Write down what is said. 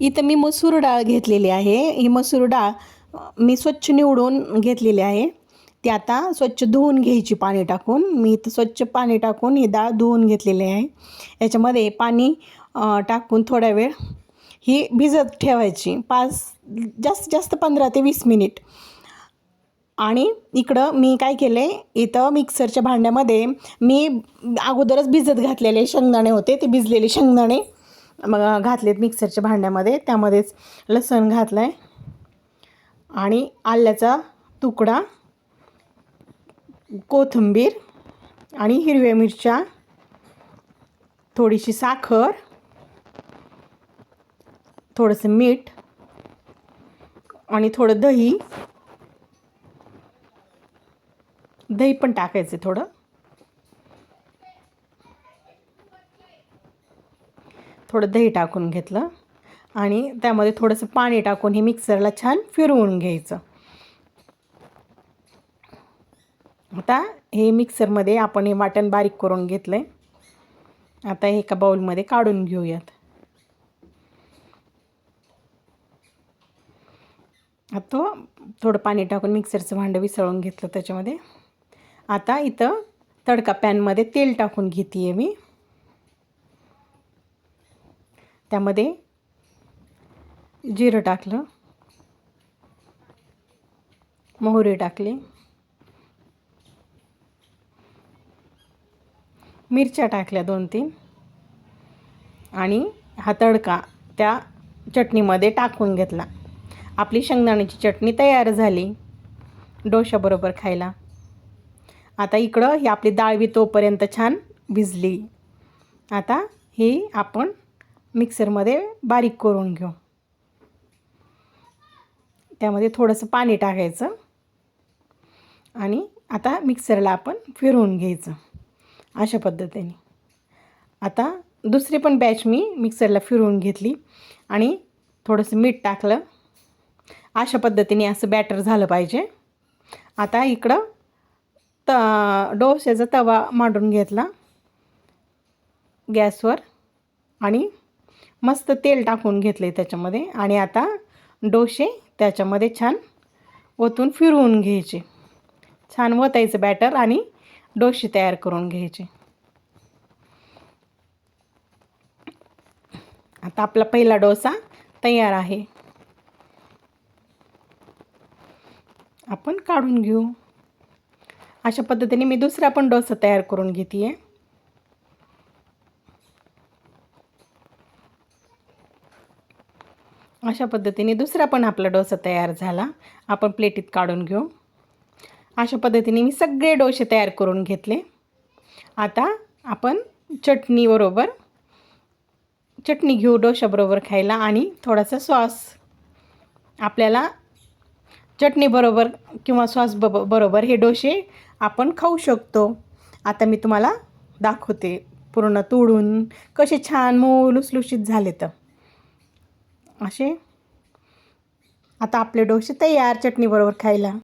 इथं मी मसूर डाळ घेतलेली आहे. ही मसूर डाळ मी स्वच्छ निवडून घेतलेली आहे. ती आता स्वच्छ धुवून घ्यायची पाणी टाकून. मी इथं स्वच्छ पाणी टाकून ही डाळ धुवून घेतलेली आहे. याच्यामध्ये पाणी टाकून थोडा वेळ ही भिजत ठेवायची. पाच जास्तीत जास्त पंधरा ते वीस मिनिट. आणि इकडं मी काय केलं आहे इथं मिक्सरच्या भांड्यामध्ये मी अगोदरच भिजत घातलेले शेंगदाणे होते. ते भिजलेले शेंगदाणे मग घातलेत मिक्सरच्या भांड्यामध्ये त्यामध्येच लसण घातलं आहे आणि आल्याचा तुकडा कोथिंबीर आणि हिरव्या मिरच्या थोडीशी साखर थोडंसं मीठ आणि थोडं दही. दही पण टाकायचं थोडं. थोडं दही टाकून घेतलं आणि त्यामध्ये थोडंसं पाणी टाकून हे मिक्सरला छान फिरवून घ्यायचं. आता हे मिक्सरमध्ये आपण हे वाटण बारीक करून घेतलं आहे आता हे एका बाऊलमध्ये काढून घेऊयात. आता थोडं पाणी टाकून मिक्सरचं भांडं विसळून घेतलं त्याच्यामध्ये. आता इथं तडका पॅनमध्ये तेल टाकून घेते आहे मी. त्यामध्ये जिरं टाकलं मोहरी टाकली मिरच्या टाकल्या दोन तीन आणि हा तडका त्या चटणीमध्ये टाकून घेतला. आपली शेंगदाण्याची चटणी तयार झाली डोशाबरोबर खायला. आता इकडं ही आपली डाळवी तोपर्यंत छान भिजली. आता ही आपण मिक्सरमध्ये बारीक करून घेऊ. त्यामध्ये थोडंसं पाणी टाकायचं. आणि आता मिक्सरला आपण फिरवून घ्यायचं अशा पद्धतीने. आता दुसरी पण बॅच मी मिक्सरला फिरवून घेतली आणि थोडंसं मीठ टाकलं. अशा पद्धतीने असं बॅटर झालं पाहिजे. आता इकडं त डोश्याचा तवा मांडून घेतला. गॅसवर आणि मस्त तेल टाकून घेतले त्याच्यामध्ये. आणि आता डोसे त्याच्यामध्ये छान ओतून फिरवून घ्यायचे. छान ओतायचं बॅटर आणि डोसे तयार करून घ्यायचे. आता आपला पहिला डोसा तयार आहे. आपण काढून घेऊ. अशा पद्धतीने मी दुसरा पण डोसा तयार करून घेते आहे अशा पद्धतीने दुसरा पण आपला डोसा तयार झाला. आपण प्लेटीत काढून घेऊ. अशा पद्धतीने मी सगळे डोसे तयार करून घेतले. आता आपण चटणीबरोबर चटणी घेऊ डोशाबरोबर खायला आणि थोडासा सॉस. आपल्याला चटणीबरोबर किंवा सॉस ब बरोबर हे डोसे आपण खाऊ शकतो. आता मी तुम्हाला दाखवते पूर्ण तोडून कसे छान मऊ लुसलुशीत झाले तर असे? आता आपले डोसे तयार चटणीबरोबर खायला.